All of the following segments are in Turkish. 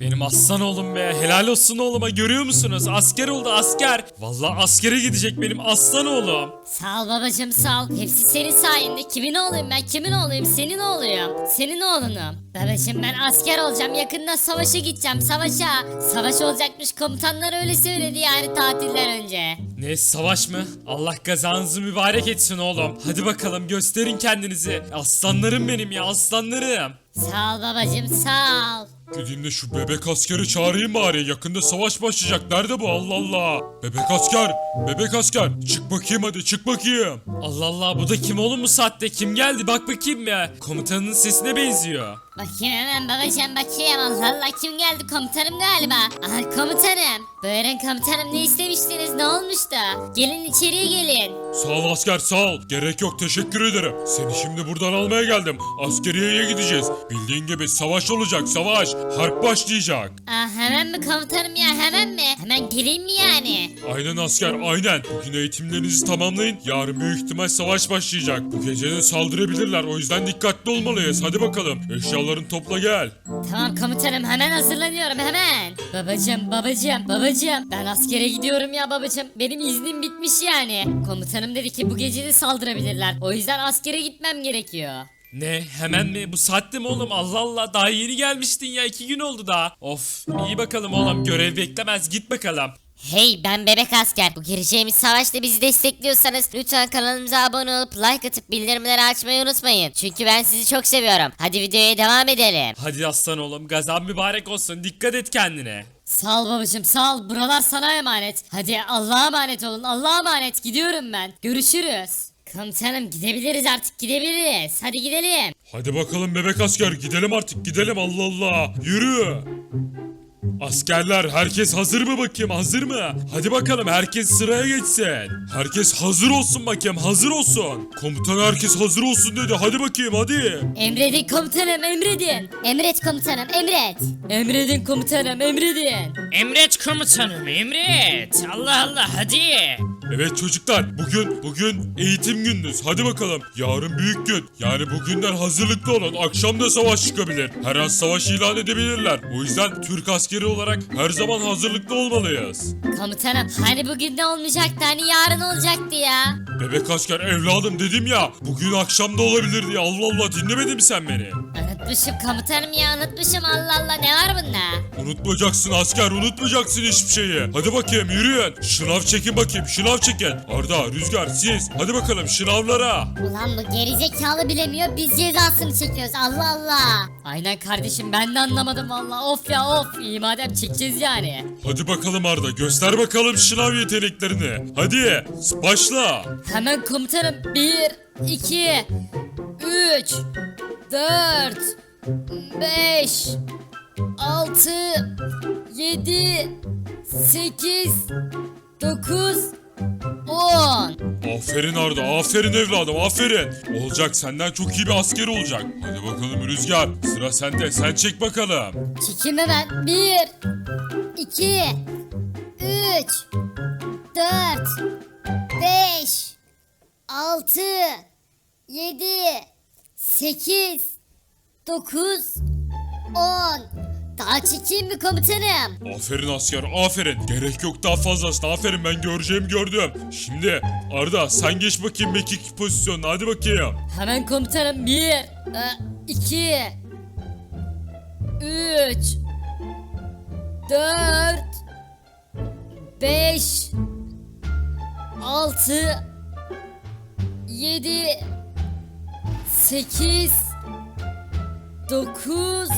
Benim aslan oğlum be. Helal olsun oğluma görüyor musunuz? Asker oldu asker. Vallahi askere gidecek benim aslan oğlum. Sağ ol babacım sağ ol. Hepsi senin sayende. Kimin oğluyum ben? Kimin oğluyum? Senin oğluyum. Senin oğlunum. Babacım ben asker olacağım. Yakında savaşa gideceğim. Savaşa. Savaş olacakmış. Komutanlar öyle söyledi yani tatilden önce. Ne savaş mı? Allah kazanızı mübarek etsin oğlum. Hadi bakalım gösterin kendinizi. Aslanlarım benim ya aslanlarım. Sağ ol babacım sağ ol. Gideyim de şu bebek askeri çağırayım bari. Yakında savaş başlayacak. Nerede bu Allah Allah? Bebek asker, bebek asker. Çık bakayım hadi çık bakayım. Allah Allah bu da kim oğlum bu saatte? Kim geldi? Bak bakayım ya. Komutanın sesine benziyor. Bakayım hemen babacım bakayım. Allah Allah kim geldi? Komutanım galiba. Aha komutanım. Buyurun komutanım ne istemiştiniz? Ne olmuştu? Gelin içeriye gelin. Sağ ol asker sağ ol. Gerek yok teşekkür ederim. Seni şimdi buradan almaya geldim. Askeriyeye gideceğiz. Bildiğin gibi savaş olacak savaş. Harp başlayacak. Aa, hemen mi komutanım ya hemen mi? Hemen geleyim mi yani? Aynen asker aynen. Bugün eğitimlerinizi tamamlayın. Yarın büyük ihtimal savaş başlayacak. Bu gece de saldırabilirler. O yüzden dikkatli olmalıyız. Hadi bakalım. Eşyalarını topla gel. Tamam komutanım hemen hazırlanıyorum hemen. Babacım babacım babacım ben askere gidiyorum ya babacım. Benim iznim bitmiş yani. Komutanım dedi ki bu gece de saldırabilirler. O yüzden askere gitmem gerekiyor. Ne hemen mi? Bu saatte mi oğlum? Allah Allah daha yeni gelmiştin ya. iki gün oldu daha. Of iyi bakalım oğlum görev beklemez git bakalım. Hey ben bebek asker. Bu gireceğimiz savaşta bizi destekliyorsanız lütfen kanalımıza abone olup like atıp bildirimleri açmayı unutmayın. Çünkü ben sizi çok seviyorum. Hadi videoya devam edelim. Hadi aslan oğlum gazan mübarek olsun dikkat et kendine. Sağ ol babacım sağ ol. Buralar sana emanet. Hadi Allah'a emanet olun. Allah'a emanet. Gidiyorum ben. Görüşürüz. Komutanım gidebiliriz artık gidebiliriz. Hadi gidelim. Hadi bakalım bebek asker gidelim artık gidelim Allah Allah. Yürü. Askerler herkes hazır mı bakayım hazır mı? Hadi bakalım herkes sıraya geçsin. Herkes hazır olsun bakayım hazır olsun. Komutan herkes hazır olsun dedi hadi bakayım hadi. Emredin komutanım emredin. Emret komutanım emret. Emredin komutanım emredin. Emret komutanım emret. Allah Allah hadi. Evet çocuklar bugün bugün eğitim gününüz hadi bakalım. Yarın büyük gün yani bugünden hazırlıklı olun akşam da savaş çıkabilir. Her an savaş ilan edebilirler. O yüzden Türk askeri olarak her zaman hazırlıklı olmalıyız. Komutanım hani bugün ne olmayacaktı hani yarın olacaktı ya. Bebek asker evladım dedim ya bugün akşam da olabilir diye Allah Allah dinlemedin mi sen beni? Unutmuşum komutanım ya unutmuşum Allah Allah ne var bunda? Unutmayacaksın asker unutmayacaksın hiçbir şeyi. Hadi bakayım yürüyün. Şınav çekin bakayım şınav çekin. Arda, Rüzgar siz hadi bakalım şınavlara. Ulan bu gerizekalı bilemiyor biz cezasını çekiyoruz Allah Allah. Aynen kardeşim ben de anlamadım valla of ya of iyi madem çekeceğiz yani. Hadi bakalım Arda göster bakalım şınav yeteneklerini. Hadi başla. Hemen komutanım 1, 2, 3, 4, 5, 6, 7, 8, 9, 10. Aferin Arda aferin evladım aferin. Olacak senden çok iyi bir asker olacak. Hadi bakalım Rüzgar sıra sende sen çek bakalım. Çekeyim hemen. 1, 2, 3, 4, 5, 6, 7, 8, 9, 10. Daha çekeyim mi komutanım? Aferin asker aferin. Gerek yok daha fazlasına aferin ben göreceğimi gördüm. Şimdi Arda sen geç bakayım mekik pozisyonuna hadi bakayım. Hemen komutanım. 1, 2, 3, 4, 5, 6, 7, 8, 9,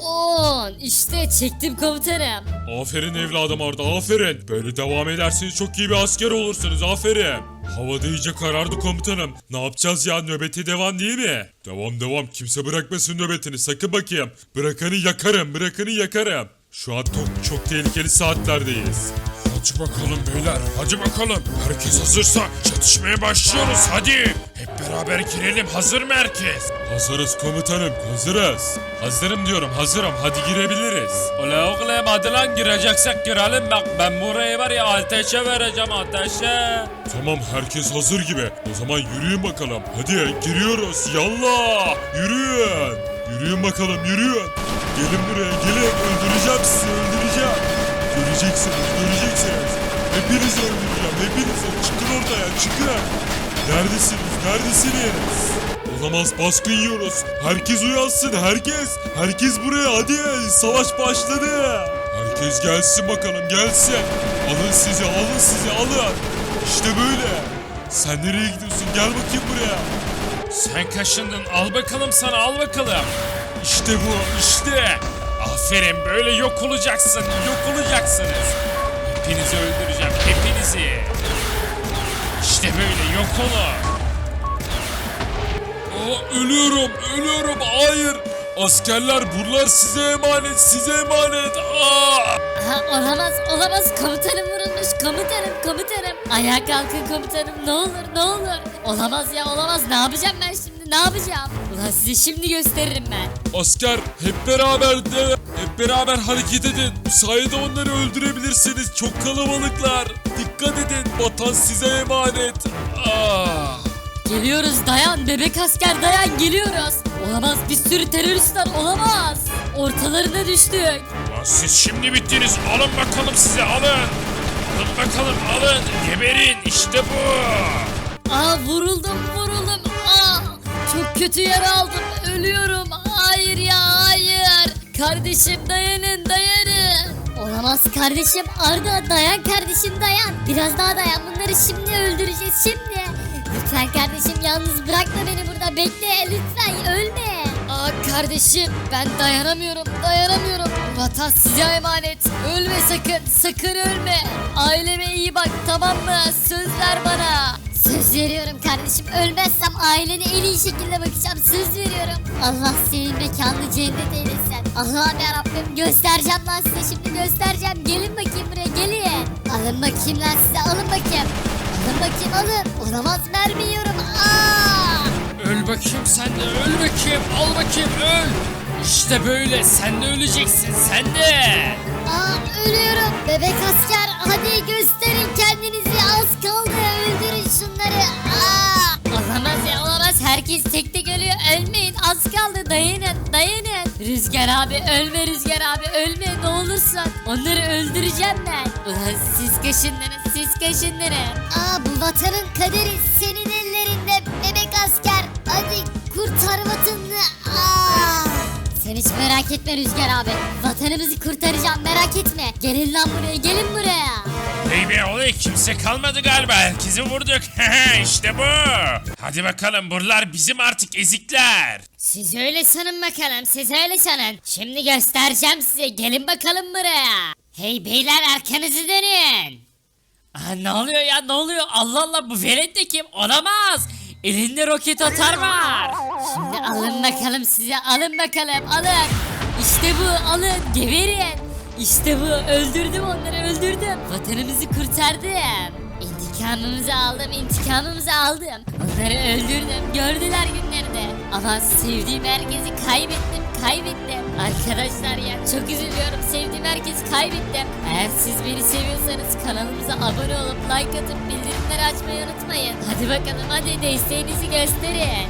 10. İşte çektim komutanım. Aferin evladım Arda aferin. Böyle devam ederseniz çok iyi bir asker olursunuz aferin. Havada iyice karardı komutanım. Ne yapacağız ya nöbete devam değil mi? Devam devam kimse bırakmasın nöbetini sakın bakayım. Bırakanı yakarım bırakanı yakarım. Şu an çok, çok tehlikeli saatlerdeyiz. Hadi bakalım beyler hadi bakalım. Herkes hazırsa çatışmaya başlıyoruz hadi. Hep beraber girelim hazır mı herkes? Hazırız komutanım hazırız. Hazırım diyorum hazırım hadi girebiliriz. Ola oğlum hadi lan gireceksek girelim bak ben burayı var ya ateşe vereceğim ateşe. Tamam herkes hazır gibi. O zaman yürüyün bakalım. Hadi giriyoruz. Yallah yürüyün. Yürüyün bakalım yürüyün. Gelin buraya gelin öldüreceğim sizi öldüreceğim. Göreceksiniz göreceksiniz. Hepinizi öldüreceğim hepinizi. Çıkın ortaya çıkın. Neredesiniz neredesiniz? Olamaz baskın yiyoruz. Herkes uyansın herkes. Herkes buraya hadi savaş başladı. Herkes gelsin bakalım gelsin. Alın sizi alın sizi alın. İşte böyle. Sen nereye gidiyorsun gel bakayım buraya. Sen kaşındın al bakalım sana al bakalım. İşte bu işte. Aferin böyle yok olacaksın yok olacaksınız. Hepinizi öldüreceğim hepinizi. İşte böyle yok olun. Aa, ölüyorum, ölüyorum. Hayır. Askerler buralar size emanet, size emanet. Aa! Ha, olamaz olamaz komutanım vurulmuş komutanım komutanım. Ayağa kalkın komutanım ne olur ne olur. Olamaz ya olamaz ne yapacağım ben şimdi ne yapacağım. Ulan size şimdi gösteririm ben. Asker hep beraber de hep beraber hareket edin. Bu sayede onları öldürebilirsiniz. Çok kalabalıklar. Dikkat edin. Vatan size emanet. Aa! Geliyoruz dayan bebek asker dayan geliyoruz. Olamaz bir sürü terörist var olamaz. Ortalarına düştük. Lan siz şimdi bittiniz alın bakalım size alın. Alın bakalım alın geberin işte bu. Aa vuruldum vuruldum. Aa çok kötü yara aldım. Ölüyorum. Hayır ya hayır. Kardeşim dayanın dayanın. Olamaz kardeşim Arda dayan kardeşim dayan. Biraz daha dayan bunları şimdi öldüreceğiz şimdi. Lütfen kardeşim yalnız bırakma beni burada bekle lütfen ölme. Aa kardeşim ben dayanamıyorum dayanamıyorum. Vatan size emanet. Ölme sakın sakın ölme. Aileme iyi bak tamam mı? Söz ver bana. Söz veriyorum kardeşim. Ölmezsem ailene en iyi şekilde bakacağım. Söz veriyorum. Allah senin mekanını cennet eylesin. Allah'ım yarabbim göstereceğim lan size şimdi göstereceğim. Gelin bakayım buraya gelin. Alın bakayım lan size alın bakayım. Alın bakayım alın. Olamaz mermi yiyorum. Aa! Öl bakayım sen de öl bakayım al bakayım öl. İşte böyle sen de öleceksin sen de. Aa ölüyorum. Bebek asker hadi gösterin kendinizi. Az kaldı öldürün şunları. Aa! Olamaz ya olamaz. Herkes tek tek ölüyor. Ölmeyin az kaldı dayanın dayanın. Rüzgar abi ölme Rüzgar abi ölme ne olursun. Onları öldüreceğim ben. Ulan siz kaşındınız siz kaşındınız. Aa bu vatanın kaderi senin ellerinde bebek asker. Hadi kurtar vatanını. Aa! Sen hiç merak etme Rüzgar abi. Vatanımızı kurtaracağım merak etme. Gelin lan buraya gelin buraya. Hey be olay kimse kalmadı galiba herkesi vurduk. işte bu. Hadi bakalım buralar bizim artık ezikler. Siz öyle sanın bakalım siz öyle sanın. Şimdi göstereceğim size gelin bakalım buraya. Hey beyler arkanızı dönün. Aa, ne oluyor ya ne oluyor? Allah Allah bu velet de kim? Olamaz. Elinde roket atar var. Şimdi alın bakalım size alın bakalım alın. İşte bu alın geberin. İşte bu öldürdüm onları öldürdüm. Vatanımızı kurtardım. İntikamımızı aldım intikamımızı aldım. Onları öldürdüm gördüler günlerini. Ama sevdiğim herkesi kaybettim kaybettim. Arkadaşlar ya çok üzülüyorum sevdiğim herkesi kaybettim. Eğer siz beni seviyorsanız kanalımıza abone olup like atıp bildirimleri açmayı unutmayın. Hadi bakalım hadi desteğinizi gösterin.